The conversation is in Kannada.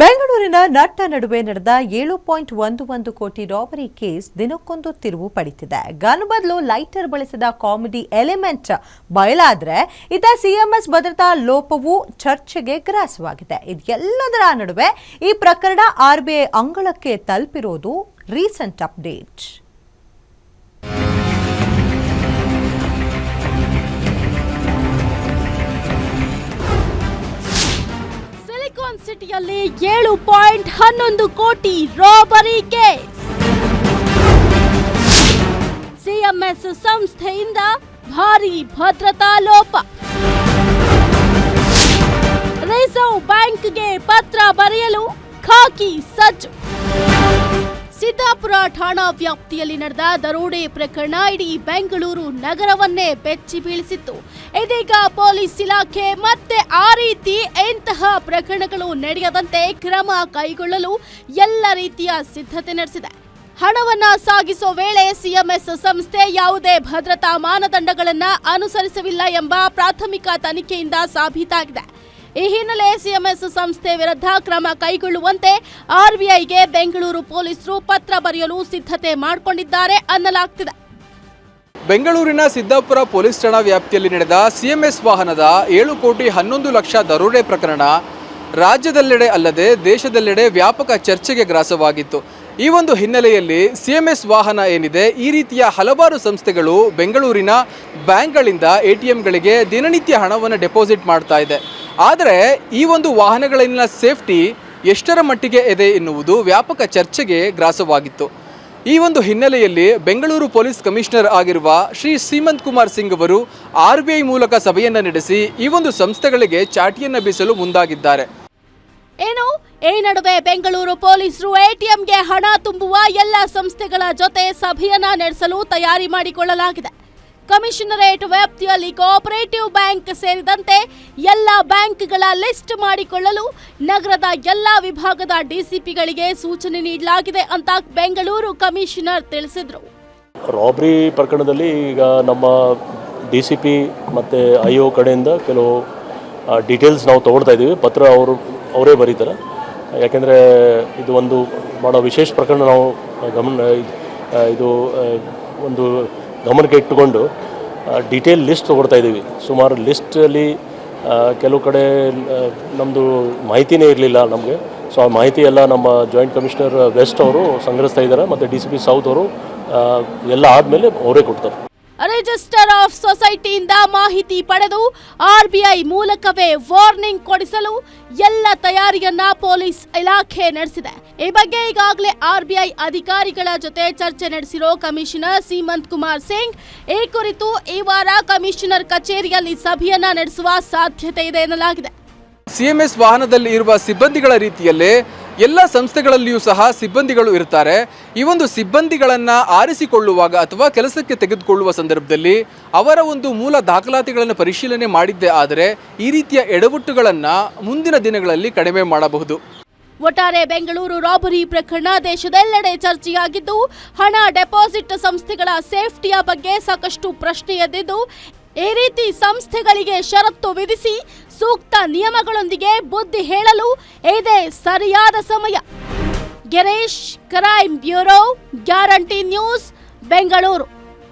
ಬೆಂಗಳೂರಿನ ನಟ್ಟ ನಡುವೆ ನಡೆದ ಏಳು ಪಾಯಿಂಟ್ ಒಂದು ಒಂದು ಕೋಟಿ ರಾಬರಿ ಕೇಸ್ ದಿನಕ್ಕೊಂದು ತಿರುವು ಪಡಿತಿದೆ. ಗನ್ ಬದಲು ಲೈಟರ್ ಬಳಸಿದ ಕಾಮಿಡಿ ಎಲಿಮೆಂಟ್ ಬಯಲಾದ್ರೆ ಇತ ಸಿಎಂಎಸ್ ಭದ್ರತಾ ಲೋಪವು ಚರ್ಚೆಗೆ ಗ್ರಾಸವಾಗಿದೆ. ಇದೆಲ್ಲದರ ನಡುವೆ ಈ ಪ್ರಕರಣ ಆರ್ಬಿಐ ಅಂಗಳಕ್ಕೆ ತಲುಪಿರೋದು ರೀಸೆಂಟ್ ಅಪ್ಡೇಟ್. ಸಿಟಿಯಲ್ಲಿ ಏಳು ಪಾಯಿಂಟ್ ಹನ್ನೊಂದು ಕೋಟಿ ರಾಬರಿ ಕೇಸ್ ಸಿಎಂಎಸ್ ಸಂಸ್ಥೆಯಿಂದ ಭಾರಿ ಭದ್ರತಾ ಲೋಪ. ರಿಸರ್ವ್ ಬ್ಯಾಂಕ್ಗೆ ಪತ್ರ ಬರೆಯಲು ಖಾಕಿ ಸಜ್ಜು. ಸಿದ್ದಾಪುರ ಠಾಣಾ ವ್ಯಾಪ್ತಿಯಲ್ಲಿ ನಡೆದ ದರೋಡೆ ಪ್ರಕರಣ ಇಡೀ ಬೆಂಗಳೂರು ನಗರವನ್ನೇ ಬೆಚ್ಚಿ ಬೀಳಿಸಿತ್ತು. ಇದೀಗ ಪೊಲೀಸ್ ಇಲಾಖೆ ಮತ್ತೆ ಆ ರೀತಿ ಇಂತಹ ಪ್ರಕರಣಗಳು ನಡೆಯದಂತೆ ಕ್ರಮ ಕೈಗೊಳ್ಳಲು ಎಲ್ಲ ರೀತಿಯ ಸಿದ್ಧತೆ ನಡೆಸಿದೆ. ಹಣವನ್ನ ಸಾಗಿಸೋ ವೇಳೆ ಸಿಎಂಎಸ್ ಸಂಸ್ಥೆ ಯಾವುದೇ ಭದ್ರತಾ ಮಾನದಂಡಗಳನ್ನು ಅನುಸರಿಸಲಿಲ್ಲ ಎಂಬ ಪ್ರಾಥಮಿಕ ತನಿಖೆಯಿಂದ ಸಾಬೀತಾಗಿದೆ. ಈ ಹಿನ್ನೆಲೆ ಸಿಎಂಎಸ್ ಸಂಸ್ಥೆ ವಿರುದ್ಧ ಕ್ರಮ ಕೈಗೊಳ್ಳುವಂತೆ ಆರ್ಬಿಐಗೆ ಬೆಂಗಳೂರು ಪೊಲೀಸರು ಪತ್ರ ಬರೆಯಲು ಸಿದ್ಧತೆ ಮಾಡಿಕೊಂಡಿದ್ದಾರೆ ಅನ್ನಲಾಗ್ತಿದೆ. ಬೆಂಗಳೂರಿನ ಸಿದ್ದಾಪುರ ಪೊಲೀಸ್ ಠಾಣಾ ವ್ಯಾಪ್ತಿಯಲ್ಲಿ ನಡೆದ ಸಿಎಂಎಸ್ ವಾಹನದ ಏಳು ಕೋಟಿ ಹನ್ನೊಂದು ಲಕ್ಷ ದರೋಡೆ ಪ್ರಕರಣ ರಾಜ್ಯದೆಲ್ಲೆಡೆ ಅಲ್ಲದೆ ದೇಶದೆಲ್ಲೆಡೆ ವ್ಯಾಪಕ ಚರ್ಚೆಗೆ ಗ್ರಾಸವಾಗಿತ್ತು. ಈ ಒಂದು ಹಿನ್ನೆಲೆಯಲ್ಲಿ ಸಿಎಂಎಸ್ ವಾಹನ ಏನಿದೆ, ಈ ರೀತಿಯ ಹಲವಾರು ಸಂಸ್ಥೆಗಳು ಬೆಂಗಳೂರಿನ ಬ್ಯಾಂಕ್ಗಳಿಂದ ಎ ಟಿ ಎಂಗಳಿಗೆ ದಿನನಿತ್ಯ ಹಣವನ್ನು ಡೆಪಾಸಿಟ್ ಮಾಡ್ತಾ ಇದೆ. ಆದರೆ ಈ ಒಂದು ವಾಹನಗಳಲ್ಲಿನ ಸೇಫ್ಟಿ ಎಷ್ಟರ ಮಟ್ಟಿಗೆ ಇದೆ ಎನ್ನುವುದು ವ್ಯಾಪಕ ಚರ್ಚೆಗೆ ಗ್ರಾಸವಾಗಿತ್ತು. ಈ ಒಂದು ಹಿನ್ನೆಲೆಯಲ್ಲಿ ಬೆಂಗಳೂರು ಪೊಲೀಸ್ ಕಮಿಷನರ್ ಆಗಿರುವ ಶ್ರೀ ಸೀಮಂತ್ ಕುಮಾರ್ ಸಿಂಗ್ ಅವರು ಆರ್ ಬಿ ಐ ಮೂಲಕ ಸಭೆಯನ್ನು ನಡೆಸಿ ಈ ಒಂದು ಸಂಸ್ಥೆಗಳಿಗೆ ಚಾಟಿಯನ್ನು ಬೀಸಲು ಮುಂದಾಗಿದ್ದಾರೆ. ಏನು? ಈ ನಡುವೆ ಬೆಂಗಳೂರು ಪೊಲೀಸರು ಎಟಿಎಂಗೆ ಹಣ ತುಂಬುವ ಎಲ್ಲ ಸಂಸ್ಥೆಗಳ ಜೊತೆ ಸಭೆಯನ್ನ ನಡೆಸಲು ತಯಾರಿ ಮಾಡಿಕೊಳ್ಳಲಾಗಿದೆ. ಕಮಿಷನರೇಟ್ ವ್ಯಾಪ್ತಿಯಲ್ಲಿ ಕೋಆಪರೇಟಿವ್ ಬ್ಯಾಂಕ್ ಸೇರಿದಂತೆ ಎಲ್ಲ ಬ್ಯಾಂಕ್ಗಳ ಲಿಸ್ಟ್ ಮಾಡಿಕೊಳ್ಳಲು ನಗರದ ಎಲ್ಲ ವಿಭಾಗದ ಡಿಸಿಪಿಗಳಿಗೆ ಸೂಚನೆ ನೀಡಲಾಗಿದೆ ಅಂತ ಬೆಂಗಳೂರು ಕಮಿಷನರ್ ತಿಳಿಸಿದರು. ರಾಬ್ರಿ ಪ್ರಕರಣದಲ್ಲಿ ಈಗ ನಮ್ಮ ಡಿ ಸಿ ಪಿ ಮತ್ತು ಐ ಕಡೆಯಿಂದ ಕೆಲವು ಡೀಟೇಲ್ಸ್ ನಾವು ತೊಗೊಳ್ತಾ ಇದ್ದೀವಿ. ಪತ್ರ ಅವರು, ಅವರೇ ಬರೀತಾರೆ. ಯಾಕೆಂದರೆ ಇದು ಒಂದು ಭಾಳ ವಿಶೇಷ ಪ್ರಕರಣ ನಾವು ಗಮನ ಇದು ಒಂದು ಗಮನಕ್ಕೆ ಇಟ್ಟುಕೊಂಡು ಡೀಟೇಲ್ ಲಿಸ್ಟ್ ತೊಗೊಳ್ತಾ ಇದ್ದೀವಿ. ಸುಮಾರು ಲಿಸ್ಟಲ್ಲಿ ಕೆಲವು ಕಡೆ ನಮ್ಮದು ಮಾಹಿತಿನೇ ಇರಲಿಲ್ಲ ನಮಗೆ. ಸೊ ಆ ಮಾಹಿತಿ ಎಲ್ಲ ನಮ್ಮ ಜಾಯಿಂಟ್ ಕಮಿಷನರ್ ವೆಸ್ಟ್ ಅವರು ಸಂಗ್ರಹಿಸ್ತಾ ಇದ್ದಾರೆ, ಮತ್ತು ಡಿ ಸಿ ಪಿ ಸೌತ್ ಅವರು ಎಲ್ಲ ಆದಮೇಲೆ ಅವರೇ ಕೊಡ್ತಾರೆ. ರಿಜಿಸ್ಟರ್ ಆಫ್ ಸೊಸೈಟಿಯಿಂದ ಮಾಹಿತಿ ಪಡೆದು ಆರ್ಬಿಐ ಮೂಲಕವೇ ವಾರ್ನಿಂಗ್ ಕೊಡಿಸಲು ಎಲ್ಲ ತಯಾರಿಯನ್ನ ಪೊಲೀಸ್ ಇಲಾಖೆ ನಡೆಸಿದೆ. ಈ ಬಗ್ಗೆ ಈಗಾಗಲೇ ಆರ್ಬಿಐ ಅಧಿಕಾರಿಗಳ ಜೊತೆ ಚರ್ಚೆ ನಡೆಸಿರೋ ಕಮಿಷನರ್ ಸೀಮಂತ್ ಕುಮಾರ್ ಸಿಂಗ್, ಈ ಕುರಿತು ಈ ವಾರ ಕಮಿಷನರ್ ಕಚೇರಿಯಲ್ಲಿ ಸಭೆಯನ್ನ ನಡೆಸುವ ಸಾಧ್ಯತೆ ಇದೆ ಎನ್ನಲಾಗಿದೆ. ಸಿಎಂಎಸ್ ವಾಹನದಲ್ಲಿ ಇರುವ ಸಿಬ್ಬಂದಿಗಳ ರೀತಿಯಲ್ಲೇ ಎಲ್ಲ ಸಂಸ್ಥೆಗಳಲ್ಲಿಯೂ ಸಹ ಸಿಬ್ಬಂದಿಗಳು ಇರ್ತಾರೆ ಈ ಒಂದು ಸಿಬ್ಬಂದಿಗಳನ್ನು ಆರಿಸಿಕೊಳ್ಳುವಾಗ ಅಥವಾ ಕೆಲಸಕ್ಕೆ ತೆಗೆದುಕೊಳ್ಳುವ ಸಂದರ್ಭದಲ್ಲಿ ಅವರ ಒಂದು ಮೂಲ ದಾಖಲಾತಿಗಳನ್ನು ಪರಿಶೀಲನೆ ಮಾಡಿದ್ದೇ ಆದರೆ ಈ ರೀತಿಯ ಎಡವಟ್ಟುಗಳನ್ನು ಮುಂದಿನ ದಿನಗಳಲ್ಲಿ ಕಡಿಮೆ ಮಾಡಬಹುದು. ಒಟ್ಟಾರೆ ಬೆಂಗಳೂರು ರಾಬರಿ ಪ್ರಕರಣ ದೇಶದೆಲ್ಲೆಡೆ ಚರ್ಚೆಯಾಗಿದ್ದು, ಹಣ ಡೆಪಾಸಿಟ್ ಸಂಸ್ಥೆಗಳ ಸೇಫ್ಟಿಯ ಬಗ್ಗೆ ಸಾಕಷ್ಟು ಪ್ರಶ್ನೆ ಎದ್ದಿದ್ದು ಈ ರೀತಿ ಸಂಸ್ಥೆಗಳಿಗೆ ಷರತ್ತು ವಿಧಿಸಿ ಸೂಕ್ತ ನಿಯಮಗಳೊಂದಿಗೆ ಬುದ್ಧಿ ಹೇಳಲು ಇದೇ ಸರಿಯಾದ ಸಮಯ. Girish crime bureau, guarantee news, Bengaluru.